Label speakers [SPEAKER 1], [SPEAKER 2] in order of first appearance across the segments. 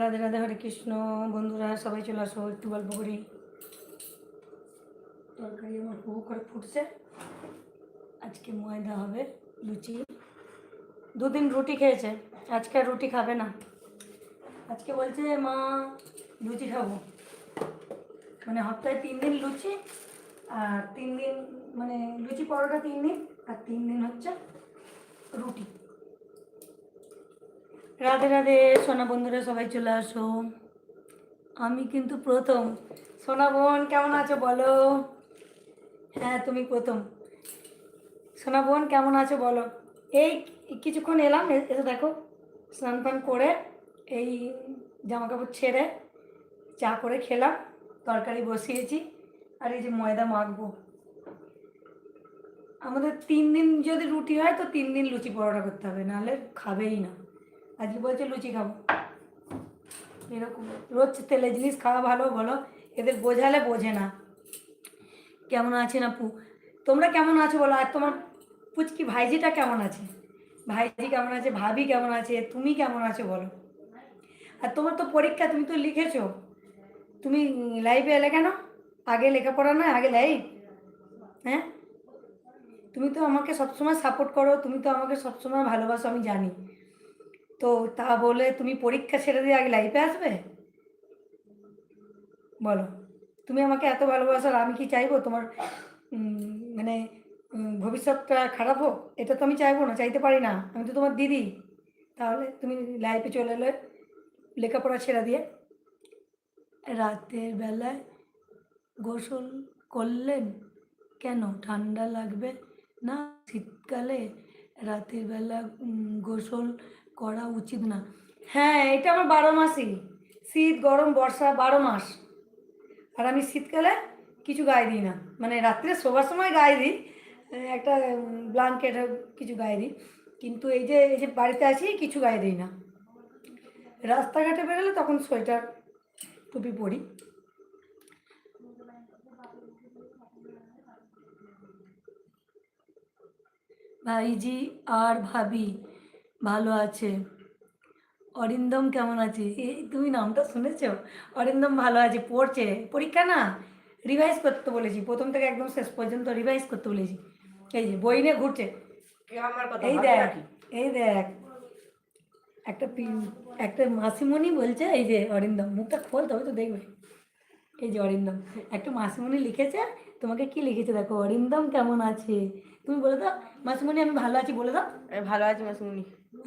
[SPEAKER 1] রাধে রাধে হরে কৃষ্ণ, বন্ধুরা সবাই চলে আসো, একটু গল্প করি। তরকারি আমার হু করে ফুটছে। আজকে ময়দা হবে, লুচি। দুদিন রুটি খেয়েছে, আজকে রুটি খাবে না। আজকে বলছে, মা, লুচি খাব। মানে সপ্তাহে তিন দিন লুচি, আর তিন দিন মানে লুচি পরোটা তিন দিন, আর তিন দিন হচ্ছে রুটি। রাধে রাধে, সোনা বন্ধুরা সবাই চলে আসো। আমি কিন্তু প্রথম। সোনা বোন, কেমন আছো বলো? হ্যাঁ তুমি প্রথম। সোনা বোন, কেমন আছো বলো? এই, কিছুক্ষণ এলাম এসে দেখো, স্নান ফান করে এই জামা কাপড় ছেড়ে চা করে খেলাম, তরকারি বসিয়েছি, আর এই যে ময়দা মাখবো। আমাদের তিন দিন যদি রুটি হয়, তো তিন দিন লুচি পরোটা করতে হবে, নাহলে খাবেই না। আজকে বলছে লুচি খাব। এরকম রোজ তেলের জিনিস খাওয়া ভালো, বলো। এদের বোঝালে বোঝে না। কেমন আছেন আপু তোমরা কেমন আছো বলো? আর তোমার পুচকি ভাইজিটা কেমন আছে? ভাইজি কেমন আছে? ভাবি কেমন আছে? তুমি কেমন আছো বলো। আর তোমার তো পরীক্ষা, তুমি তো লিখেছো। তুমি লাইভে এলে কেন? আগে লেখাপড়া নয়, আগে লাইভ হ্যাঁ? তুমি তো আমাকে সবসময় সাপোর্ট করো, তুমি তো আমাকে সবসময় ভালোবাসো, আমি জানি। তো তা বলে তুমি পরীক্ষা ছেড়ে দিয়ে আগে লাইফে আসবে? বলো। তুমি আমাকে এত ভালোবাসো আমি কি চাইব? তোমার মানে ভবিষ্যৎটা খারাপ হোক, এটা তো আমি চাইব না, চাইতে পারি না। আমি তো তোমার দিদি। তাহলে তুমি লাইফে চলে এলে, লেখাপড়া ছেড়ে দিয়ে রাতের বেলায় গোসল করলেন কেন? ঠান্ডা লাগবে না শীতকালে? রাতের বেলা গোসল করা উচিত না। হ্যাঁ এটা আমার বারো মাসই। শীত, গরম, বর্ষা, বারো মাস। আর আমি শীতকালে কিছু গায়ে দিই না। মানে রাত্রে শোবার সময় গায়ে দিই একটা ব্লাঙ্কেট কিছু গায়ে দিই। কিন্তু এই যে এই যে বাড়িতে আছি, কিছু গায়ে দিই না। রাস্তাঘাটে বেরোলে তখন সোয়েটার, টুপি পরি। ভাইজি আর ভাবি ভালো আছে। অরিন্দম কেমন আছে এই তুমি নামটা শুনেছ? অরিন্দম ভালো আছে পড়ছে। পরীক্ষা না? রিভাইজ করতে বলেছি। প্রথম থেকে একদম শেষ পর্যন্ত রিভাইজ করতে বলেছি। এই যে বই নিয়ে ঘুরছে। এই দেখ এই দেখ। একটা একটা মাসিমণি বলছে এই যে অরিন্দম মুখটা খোল তবে তো দেখবে। এই যে অরিন্দম একটা মাসিমণি লিখেছে তোমাকে কি লিখেছে দেখো? অরিন্দম কেমন আছে? তুমি বলে দাও মাসিমণি আমি ভালো আছি বলে দাও।
[SPEAKER 2] আমি ভালো আছি মাসুমনি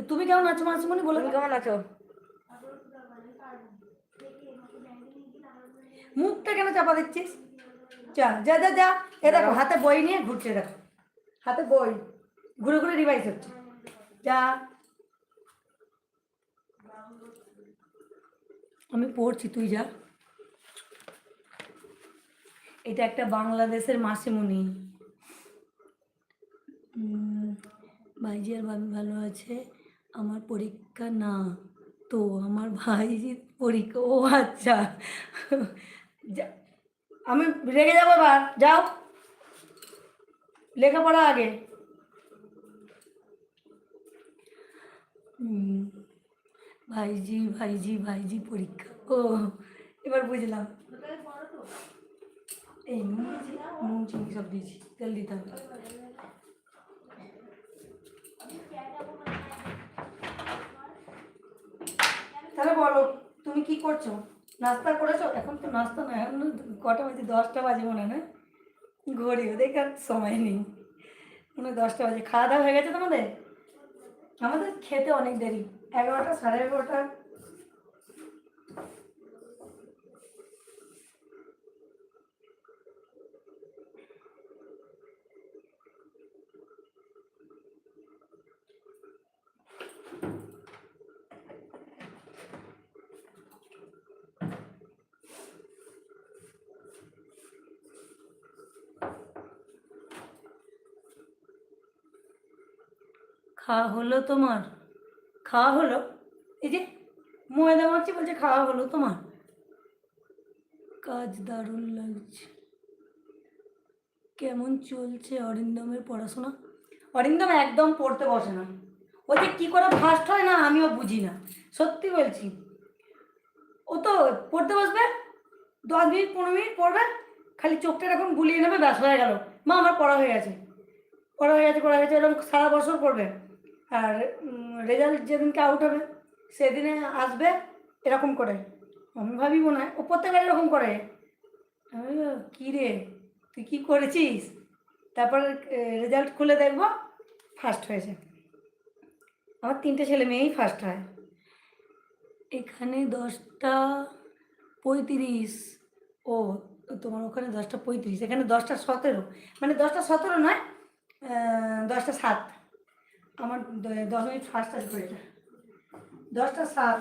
[SPEAKER 1] তুমি কেমন আছো মাসিমণি বলে দাও।
[SPEAKER 2] কেমন আছো?
[SPEAKER 1] মুখটা কেন চাপা দিচ্ছিস? যা যা যা যা। এ দেখো হাতে বই নিয়ে ঘুরছে দেখো। হাতে বই। ঘুরে ঘুরে রিভাইজ হচ্ছে। যা। আমি পড়ছি তুই যা। এটা একটা বাংলাদেশের মাসিমণি। ভাইজি আর ভাবি ভালো আছে? আমার পরীক্ষা না। তো আমার ভাইজির পরীক্ষা, ও আচ্ছা। আমি রেগে যাব এবার, যাও। লেখাপড়া আগে। ভাইজি ভাইজি ভাইজি পরীক্ষা। ও, এবার বুঝলাম। এই নুন দিয়েছি, নুন, চিনি সব দিয়েছি, তেল দিতে হবে। তাহলে বলো, তুমি কি করছ? নাস্তা করেছ? এখন তো নাস্তা না, এখন কটা বাজে? দশটা বাজে মনে হয়, না? ঘড়িও দেখার সময় নেই। মনে দশটা বাজে। খাওয়া দাওয়া হয়ে গেছে তোমাদের? আমাদের খেতে অনেক দেরি। এগারোটা, সাড়ে এগারোটা খাওয়া হলো তোমার? খাওয়া হলো? এই যে ময়দা মারছি বলছে খাওয়া হলো তোমার? কাজ দারুণ লাগছে। কেমন চলছে অরিন্দমের পড়াশোনা? অরিন্দম একদম পড়তে বসে না। ও যে কী করে ফার্স্ট হয় না আমিও বুঝি না। সত্যি বলছি। ও তো পড়তে বসবে, দশ মিনিট, পনেরো মিনিট পড়বে, খালি চোখটা এরকম গুলিয়ে নেবে, ব্যাস হয়ে গেল। মা, আমার পড়া হয়ে গেছে। পড়া হয়ে গেছে, পড়া হয়ে গেছে, এরকম সারা বছর পড়বে আর রেজাল্ট যেদিনকে আউট হবে, সেদিনে আসবে এরকম করে। আমি ভাবি মনে হয় ও প্রত্যেকবার এরকম করে। কী রে, তুই কী করেছিস? তারপর রেজাল্ট খুলে দেখব ফার্স্ট হয়েছে। আমার তিনটে ছেলে মেয়েই ফার্স্ট হয়। এখানে দশটা পঁয়ত্রিশ। ও, তোমার ওখানে দশটা পঁয়ত্রিশ, এখানে দশটা সতেরো। মানে দশটা সতেরো নয় দশটা সাত। আমার দশ মিনিট ফার্স্ট আছে করে দশটা সাত।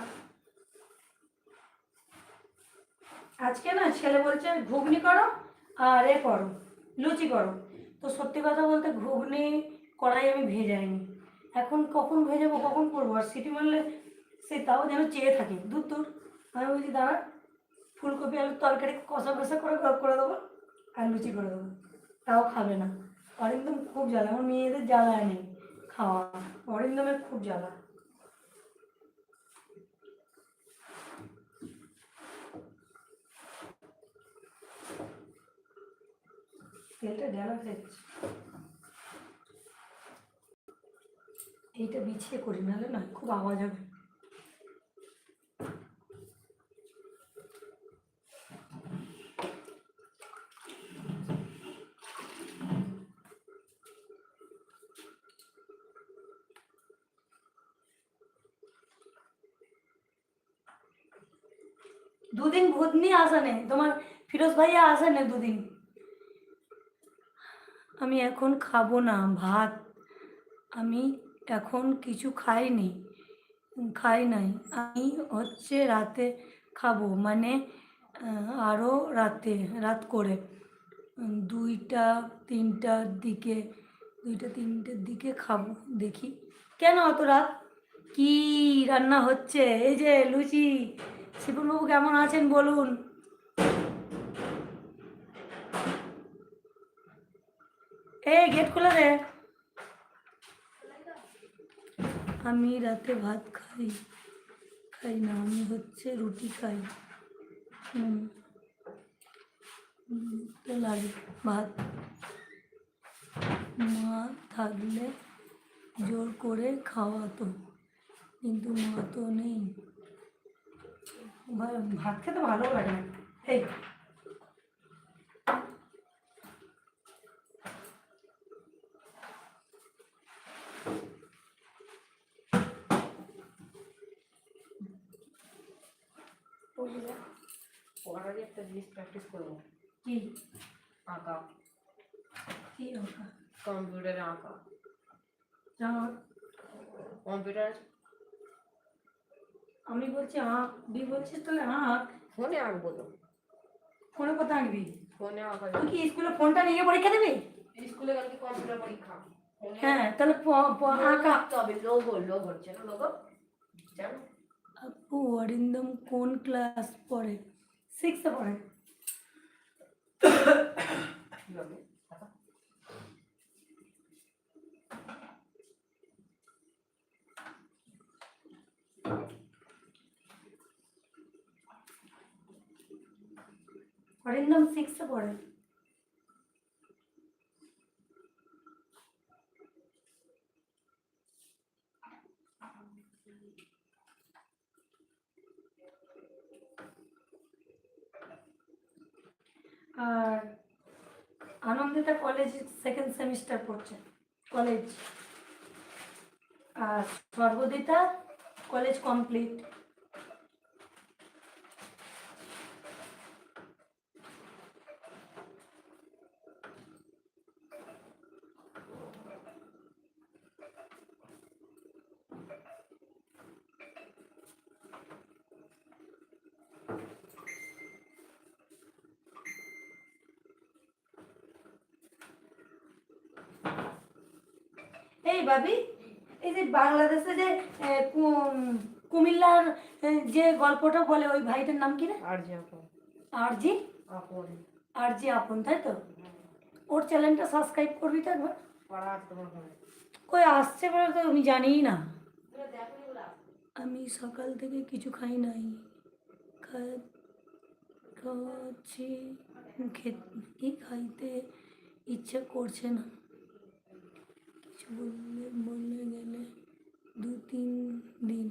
[SPEAKER 1] আজকে না ছেলে বলছে, ঘুগনি করো আর এ করো, লুচি করো। তো সত্যি কথা বলতে ঘুগনি, কড়াই আমি ভেজাইনি। এখন কখন ভেজাবো, কখন করব? আর সিটি মারলে সে তাও যেন চেয়ে থাকি। দূর দূর। আমি বলছি, দাঁড়া, ফুলকপি, আলুর তরকারি কষা কষা করে করে- করে দেবো আর লুচি করে দেবো। তাও খাবে না। আর একদম খুব জ্বালা। আমার মেয়েদের জ্বালায় নেই। খাওয়া। অরিন্দমের খুব জ্বালা। তেলটা জ্বালা খেয়েছি এইটা বিছিয়ে করি, নাহলে না খুব আওয়াজ হবে। দুদিন ভূতনি আসে নেই, তোমার ফিরোজ ভাইয়া আসে না দুদিন। আমি এখন খাব না, ভাত। আমি এখন কিছু খাইনি খাই নাই। আমি হচ্ছে রাতে খাব মানে আরও রাতে, রাত করে। দুইটা, তিনটার দিকে, দুইটা, তিনটের দিকে খাব, দেখি। কেন অত রাত? কি রান্না হচ্ছে? এই যে লুচি শিপুরবাবু কেমন আছেন বলুন? এই গেট খুলে দে। আমি রাতে ভাত খাই। খাই না, আমি হচ্ছে রুটি খাই। হুম। লাগে ভাত। মা থাকলে জোর করে খাওয়াতো, কিন্তু মা তো নেই। ভাত খেতে ভালো লাগে না এই পড়ে যা।
[SPEAKER 2] পড়ার আগে একটা জিনিস প্র্যাকটিস করব
[SPEAKER 1] কি
[SPEAKER 2] আঁকা
[SPEAKER 1] কি ওটা
[SPEAKER 2] কম্পিউটারে আঁকা
[SPEAKER 1] জানো
[SPEAKER 2] কম্পিউটার
[SPEAKER 1] আমি বলছি আঁক বি বলছিস তাহলে আঁক
[SPEAKER 2] ফোনে আঁকবো তো
[SPEAKER 1] ফোনে কথা আঁকবি
[SPEAKER 2] ফোনে আঁকা
[SPEAKER 1] তুই কি স্কুলে ফোনটা নিয়ে পরীক্ষা দিবি?
[SPEAKER 2] স্কুলে কালকে কম্পিউটার পরীক্ষা।
[SPEAKER 1] হ্যাঁ তাহলে আঁকা
[SPEAKER 2] হবে লোগো লোগো চেনো লোগো। জানো?
[SPEAKER 1] আপু অরিন্দম কোন ক্লাস পড়ে? সিক্সে পড়ে। অরিন্দম সিক্সে পড়ে। আর আনন্দিতা কলেজ সেকেন্ড সেমিস্টার পড়ছে কলেজ আর সর্বদিতা কলেজ কমপ্লিট এই ভাবি এই যে বাংলাদেশে যে কুমিল্লার যে গল্পটা বলে ওই ভাইটার নাম কি রে?
[SPEAKER 2] আর যে আপন।
[SPEAKER 1] আরজি?
[SPEAKER 2] আপন।
[SPEAKER 1] আরজি আপন তাই তো? ওর চ্যানেলটা সাবস্ক্রাইব করবি তো একবার? কই আসছে বলে তো আমি জানিই না। আমি সকাল থেকে কিছু খাই নাই। খা- খাওয়াচ্ছি। খে- কি খাইতে ইচ্ছে করছে না। বললে বললে গেলে দু তিন দিন।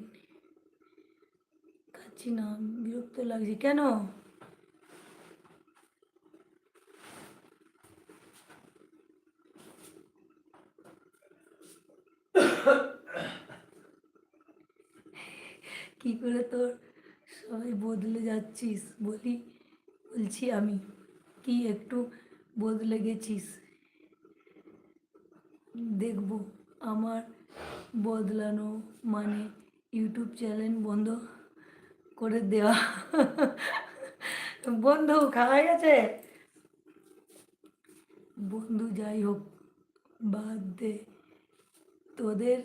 [SPEAKER 1] খাচ্ছি না, বিরক্ত লাগছে। কেন? কি করে তোর সবাই বদলে যাচ্ছিস? বলি, বলছি আমি, কি একটু বদলে গেছিস? দেখব। আমার বদলানো মানে ইউটিউব চ্যানেল বন্ধ করে দেওয়া। বন্ধু, খাওয়া গেছে? বন্ধু, যাই হোক, বাদ দে। তোদের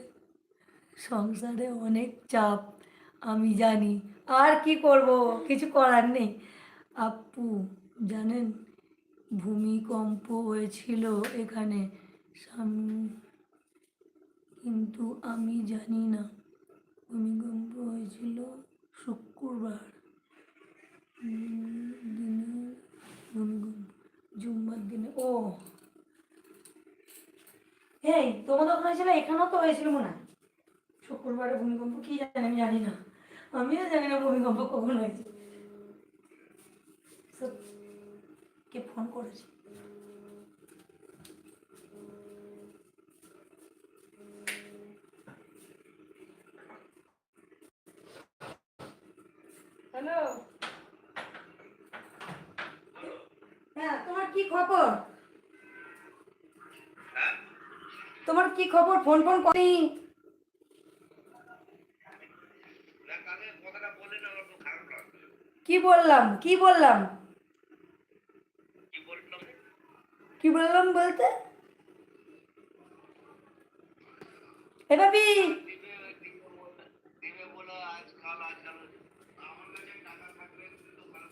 [SPEAKER 1] সংসারে অনেক চাপ, আমি জানি। আর কি করব? কিছু করার নেই। আপু, জানেন, ভূমিকম্প হয়েছিল এখানে। কিন্তু আমি জানি না। ভূমিকম্প হয়েছিল শুক্রবার। দিনে ভূমিকম্প, জুম্মার দিনে। ও! এই, তোমাদের ওখানে ছিল, এখানেও তো হয়েছিল মনে হয়। শুক্রবারে ভূমিকম্প, কি জানি, আমি জানি না। আমিও জানি না ভূমিকম্প কখন হয়েছে। কে ফোন করেছে? হ্যালো। হ্যাঁ তোমার কি খবর? তোমার কি খবর? ফোন ফোন করি কি বললাম? কি বললাম? কি বললাম বলতে? এ বাবি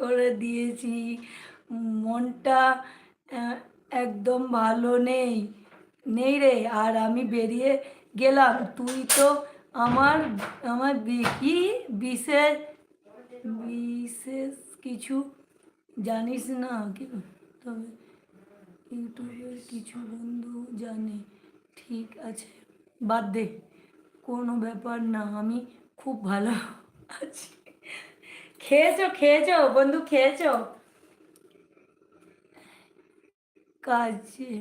[SPEAKER 1] করে দিয়েছি। মনটা একদম ভালো নেই। নেই রে, আর আমি বেরিয়ে গেলাম। তুই তো আমার আমার কি বিশেষ বিশেষ কিছু জানিস না? তবে ইউটিউবের কিছু বন্ধু জানে। ঠিক আছে, বাদ দে। কোনো ব্যাপার না, আমি খুব ভালো আছি। খেয়েছো খেয়েছো? বন্ধু, খেয়েছো? কাজে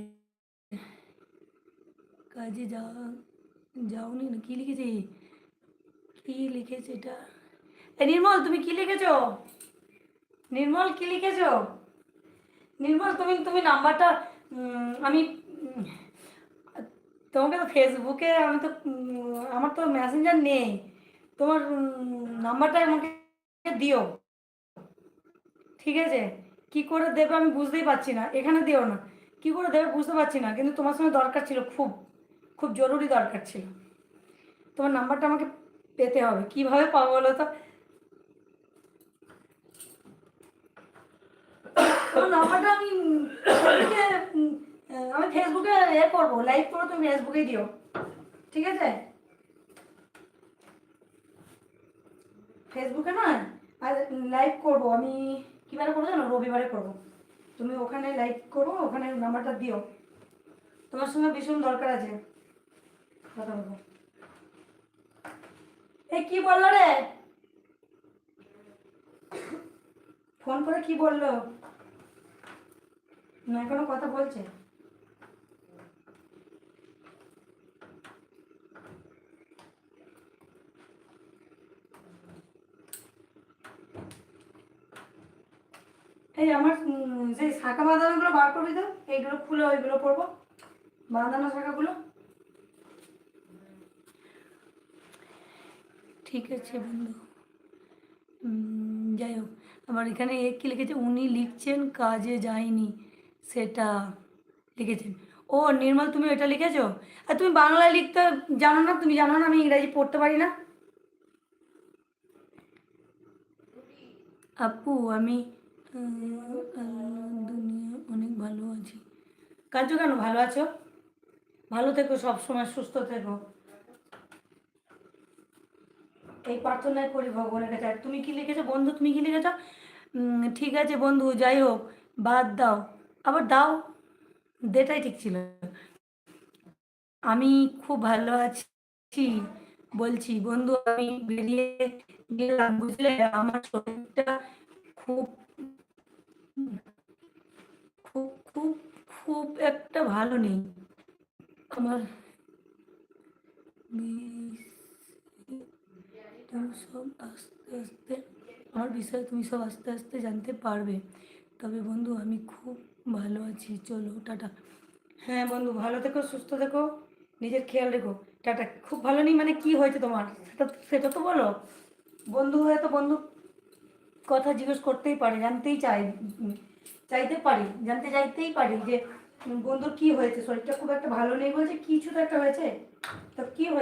[SPEAKER 1] কাজে যাও যাওনি না, কি লিখেছে? কি লিখেছে এটা? নির্মল, তুমি কি লিখেছো? নির্মল, কি লিখেছো? নির্মল, তুমি তুমি নাম্বারটা আমি, তোমাকে তো ফেসবুকে আমি তো আমার তো মেসেঞ্জার নেই। তোমার নাম্বারটা আমাকে দিও। ঠিক আছে? কি করে দেবে আমি বুঝতেই পারছি না। এখানে দিও না। কি করে দেবে বুঝতে পারছি না। কিন্তু তোমার সঙ্গে দরকার ছিল খুব। খুব জরুরি দরকার ছিল। তোমার নাম্বারটা আমাকে পেতে হবে। কীভাবে পাবো বলো তো? নাম্বারটা আমি আমি ফেসবুকে এ করব। লাইভ করো তুমি ফেসবুকে দিও। ঠিক আছে? ফেসবুকে না লাইভ করব। আমি কীবারে করব জানো? রবিবারে করব। তুমি ওখানে লাইভ করব, ওখানে নাম্বারটা দিও। তোমার সঙ্গে ভীষণ দরকার আছে। কথা বলব। এই কি বলল রে? ফোন করে কি বলল? না এখনও কথা বলছে? এই আমার যে শাখা বাঁধানোগুলো বার করবি তো, এইগুলো খুলে ওইগুলো পরবো। বাঁধানো শাখাগুলো। ঠিক আছে বন্ধু। যাই হোক, আবার এখানে এ কি লিখেছে? উনি লিখছেন, কাজে যায়নি সেটা লিখেছেন। ও, নির্মল, তুমি এটা লিখেছো? আর তুমি বাংলায় লিখতে জানো না, তুমি জানো না, আমি ইংরাজি পড়তে পারি না? আপু, আমি দুনিয়া অনেক ভালো আছি কাজু কেন ভালো আছো ভালো থেকো সব সময় সুস্থ থেকো এই প্রার্থনাই করি ভগবানের কাছে আর তুমি কি লিখেছো বন্ধু তুমি কি লিখেছো ঠিক আছে বন্ধু যাই হোক, বাদ দাও আবার দাও দেটাই ঠিক ছিল। আমি খুব ভালো আছি বলছি বন্ধু আমি বেরিয়ে গেলাম বুঝলে আমার শরীরটা খুব খুব খুব খুব একটা ভালো নেই। আমার সব আস্তে আস্তে, আমার বিষয়ে তুমি সব আস্তে আস্তে জানতে পারবে। তবে বন্ধু, আমি খুব ভালো আছি। চলো, টাটা। হ্যাঁ বন্ধু, ভালো থেকো, সুস্থ থেকো, নিজের খেয়াল রেখো। টাটা। খুব ভালো নেই মানে কি হয়েছে তোমার? সেটা সেটা তো বলো। বন্ধু হয়ে তো বন্ধু কথা জিজ্ঞেস করতেই পারে, জানতেই চাই চাইতে পারি, জানতে চাইতেই পারি যে বন্ধুর কি হয়েছে? শরীরটা খুব একটা ভালো নেই বলছে, কিছু তো একটা হয়েছে। তো কি হয়েছে?